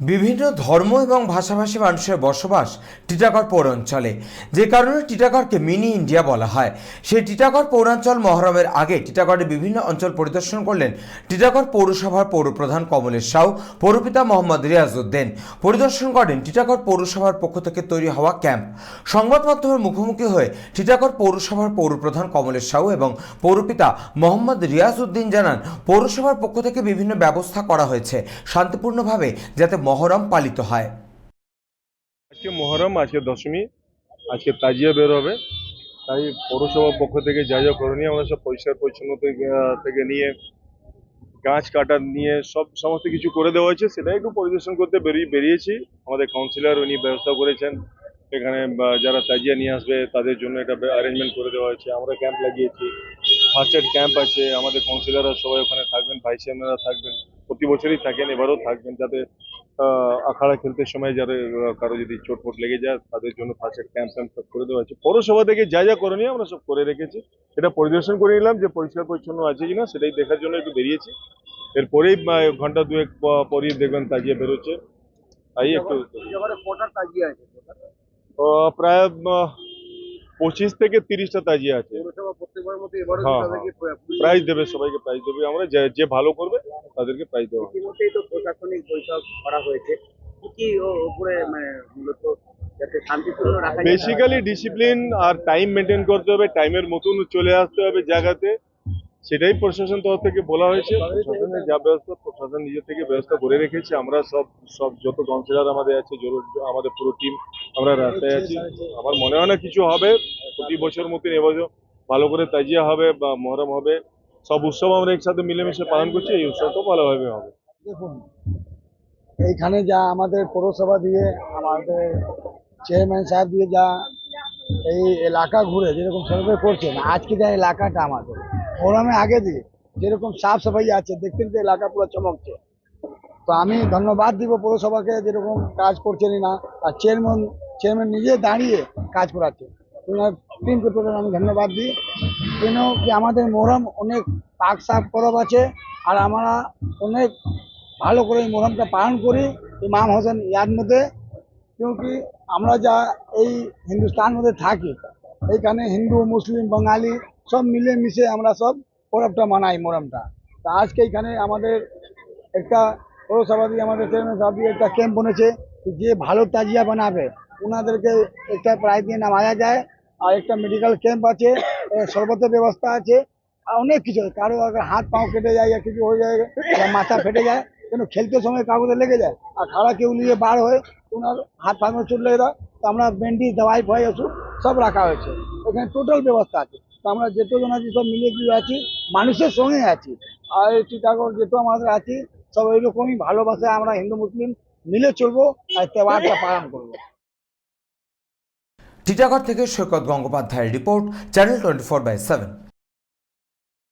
বিভিন্ন ধর্ম এবং ভাষাভাষী মানুষের বসবাস টিটাগড় পৌরাঞ্চলে। যে কারণে টিটাগড়কে মিনি ইন্ডিয়া বলা হয়। সেই টিটাগড় পৌরাঞ্চল মহরমের আগে টিটাগড়ের বিভিন্ন অঞ্চল পরিদর্শন করলেন টিটাগড় পৌরসভার পৌরপ্রধান কমলেশ সাউ, পৌরপিতা মোহাম্মদ রিয়াজউদ্দিন। পরিদর্শন করেন টিটাগড় পৌরসভার পক্ষ থেকে তৈরি হওয়া ক্যাম্প। সংবাদ মাধ্যমের মুখোমুখি হয়ে টিটাগড় পৌরসভার পৌরপ্রধান কমলেশ সাউ এবং পৌরপিতা মোহাম্মদ রিয়াজউদ্দিন জানান, পৌরসভার পক্ষ থেকে বিভিন্ন ব্যবস্থা করা হয়েছে। শান্তিপূর্ণভাবে যাতে মহরম পালিত হয়। আজকে মহরম, আজকে দশমী, আজকে তাজিয়া বের হবে। তাই পৌরসভার পক্ষ থেকে যা যা করণীয়, আমরা সব পরিষ্কার পরিচ্ছন্ন থেকে নিয়ে, গাছ কাটা নিয়ে সব, সমস্ত কিছু করে দেওয়া হয়েছে। সেটাই একটু পরিদর্শন করতে বেরিয়ে, বেরিয়েছি। আমাদের কাউন্সিলর উনি ব্যবস্থা করেছেন। এখানে যারা তাজিয়া নিয়ে আসবে, তাদের জন্য এটা অ্যারেঞ্জমেন্ট করে দেওয়া হয়েছে। আমরা ক্যাম্প লাগিয়েছি। ফার্স্ট এড ক্যাম্প আছে। আমাদের কাউন্সিলররা সবাই ওখানে থাকবেন ভাইস চেয়ারম্যানরা থাকবেন। প্রতি বছরই থাকেন এবারও থাকবেন যাতে আখাড়া খেলতে সময় যারা কারও যদি চোট ফোট লেগে যায় তাদের জন্য ফার্স্ট এড ক্যাম্প ক্যাম্প সব করে দেওয়া হয়েছে। পৌরসভা থেকে যা যা করণীয় আমরা সব করে রেখেছি। এটা পরিদর্শন করে নিলাম যে পরিষ্কার পরিচ্ছন্ন আছে কিনা সেটাই দেখার জন্য একটু বেরিয়েছি। এরপরেই ঘণ্টা দুয়েক পরই দেখবেন তাজিয়ে বেরোচ্ছে। তাই একটু প্রায় পঁচিশ থেকে তিরিশটা তাজিয়ে আছে। হ্যাঁ, তাদেরকে প্রাইজ দেবে সবাইকে প্রাইজ দেবে। আমরা যে ভালো করবে তাদেরকে প্রাইজ দেওয়া হবে। ইতিমধ্যেই তো প্রশাসনিক বৈঠক করা হয়েছে। কি উপরে মানে মূলত বেসিক্যালি ডিসিপ্লিন আর টাইম মেনটেন করতে হবে টাইমের মতন চলে আসতে হবে জায়গাতে। সেটাই প্রশাসন তরফ থেকে বলা হয়েছে। প্রশাসনের যা ব্যবস্থা প্রশাসন নিজে থেকে ব্যবস্থা করে রেখেছে। আমরা সব সব যত কাউন্সিলর আমাদের আছে জরুরি আমাদের পুরো টিম আমরা রাস্তায় আছি। আমার মনে হয় না কিছু হবে। প্রতি বছর মতন এবছর ভালো করে তাজিয়া হবে বা মহরম হবে। সব উৎসব আমরা একসাথে মিলেমিশে পালন করছি, এই উৎসবটাও ভালোভাবে হবে। দেখুন, এইখানে যা আমাদের পৌরসভা দিয়ে, আমাদের চেয়ারম্যান সাহেব দিয়ে যা এই এলাকা ঘুরে যেরকম সার্ভে করছেন, আজকে যা এলাকাটা আমাদের, ফোরামে আগে দিয়ে যেরকম সাফ সাফাই আছে দেখতেন যে এলাকা পুরো চমকছে। তো আমি ধন্যবাদ দিব পৌরসভাকে যেরকম কাজ করছেন না, আর চেয়ারম্যান চেয়ারম্যান নিজে দাঁড়িয়ে কাজ করাচ্ছে ওনার টিম আমি ধন্যবাদ দিই। কেন কি আমাদের মোহরম অনেক পাক সাপ করব আছে, আর আমরা অনেক ভালো করে এই মোহরমটা পালন করি ইমাম হোসেন ইয়ার মধ্যে কি আমরা যা এই হিন্দুস্তান মধ্যে থাকি, এইখানে হিন্দু, মুসলিম, বাঙালি সব মিলে মিশে আমরা সব পরবটা মানাই মোরমটা তা আজকে এখানে আমাদের একটা পৌরসভা দিয়ে আমাদের চেয়ারম্যান সাহেব একটা ক্যাম্প বনেছে, যে ভালো তাজিয়া বানাবে। ওনাদেরকে একটা প্রায় দিয়ে নামাজা যায়, আর একটা মেডিকেল ক্যাম্প আছে শরবতের ব্যবস্থা আছে। অনেক কিছু। কারও হাত পাও কেটে যায় या কিছু হয়ে যায় মাথা ফেটে যায় কেন খেলতে সময় কাগজে লেগে যায়। আর খাড়া কেউ নিয়ে বার হয়ে ওনার হাত পা में চোট লেগে যায় তো আমরা ব্যান্ডেজ দওয়াই ফয় ওষুধ সব রাখা হয়েছে। এখানে টোটাল ব্যবস্থা আছে। তো আমরা যেতজন আছি, সব মিলে গিয়ে আছি, মানুষের সঙ্গে আছি। আর এই চিটাগড় যেহেতু আমাদের আছি, সব এইরকমই ভালোবাসে আমরা হিন্দু, মুসলিম মিলে চলবো, আর তেওয়ারটা পালন করব। টিটাগড় থেকে সৈকত গঙ্গোপাধ্যায়ের report channel twenty four by seven.